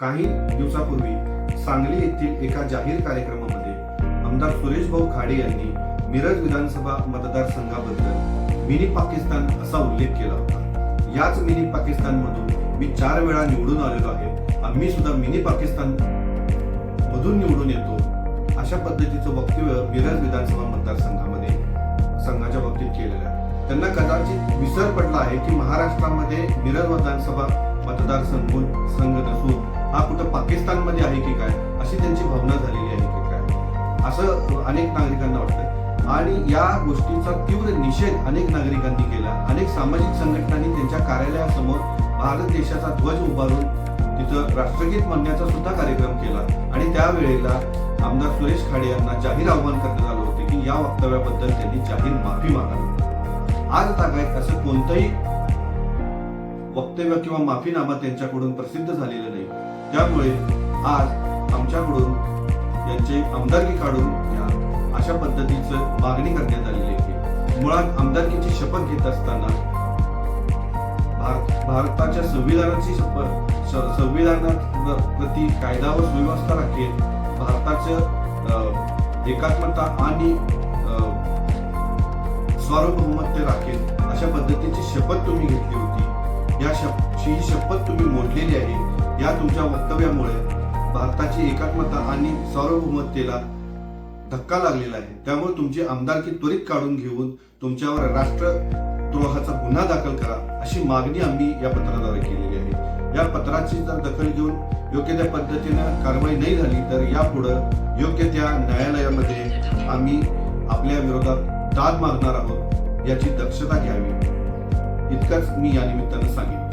काही दिवसापूर्वी सांगली येथील एका जाहीर कार्यक्रमामध्ये आमदार सुरेश भाऊ खाडे यांनी मिरज विधानसभा मतदारसंघाबद्दल मिनी पाकिस्तान असा उल्लेख केला होता. याच मिनी पाकिस्तान मधून मी चार वेळा निवडून आलेलो आहे. आम्ही सुद्धा मिनी पाकिस्तान मधून निवडून येतो. अशा पद्धतीचं वक्तव्य मिरज विधानसभा मतदारसंघामध्ये संघाच्या बाबतीत केलेलं आहे. त्यांना कदाचित विसर पडला आहे की महाराष्ट्रामध्ये मिरज विधानसभा मतदारसंघ संघ नसून हा कुठं पाकिस्तानमध्ये आहे की काय? अशी त्यांची भावना झालेली आहे की काय? असं अनेक नागरिकांना वाटतं आणि या गोष्टीचा तीव्र निषेध अनेक नागरिकांनी केला. अनेक सामाजिक संघटनांनी त्यांच्या कार्यालयासमोर भारत देशाचा ध्वज उभारून तिथं राष्ट्रगीत म्हणण्याचा सुद्धा कार्यक्रम केला. आणि त्यावेळेला आमदार सुरेश खाडे यांना जाहीर आव्हान करण्यात आलं होते की या वक्तव्याबद्दल त्यांनी जाहीर माफी मागावी. आज तागायत असं कोणतंही वक्तव्य किंवा माफीनामा त्यांच्याकडून प्रसिद्ध झालेलं नाही. त्यामुळे आज आमच्याकडून यांचे आमदारकी काढून घ्या. अशा पद्धतीचं मागणी करण्यात आलेली आहे. मुळात आमदारकीची शपथ घेत असताना भारताच्या संविधानाची शपथ संविधानाप्रती कायदा व सुव्यवस्था राखेल भारताचं एकात्मता आणि अ, सार्वभौमत्य राखेल अशा पद्धतीची शपथ तुम्ही घेतली होती. या शप ही शपथ तुम्ही मोडलेली आहे. या तुमच्या वक्तव्यामुळे भारताची एकात्मता आणि सार्वभौमतेला धक्का लागलेला आहे. त्यामुळे तुमची आमदारकी त्वरित काढून घेऊन तुमच्यावर राष्ट्रद्रोहाचा गुन्हा दाखल करा अशी मागणी आम्ही या पत्राद्वारे केलेली आहे. या पत्राची जर दखल घेऊन योग्य त्या पद्धतीनं कारवाई नाही झाली तर यापुढं योग्य त्या न्यायालयामध्ये आम्ही आपल्या विरोधात दाद मागणार आहोत याची दक्षता घ्यावी. इतकंच मी या निमित्तानं सांगेन.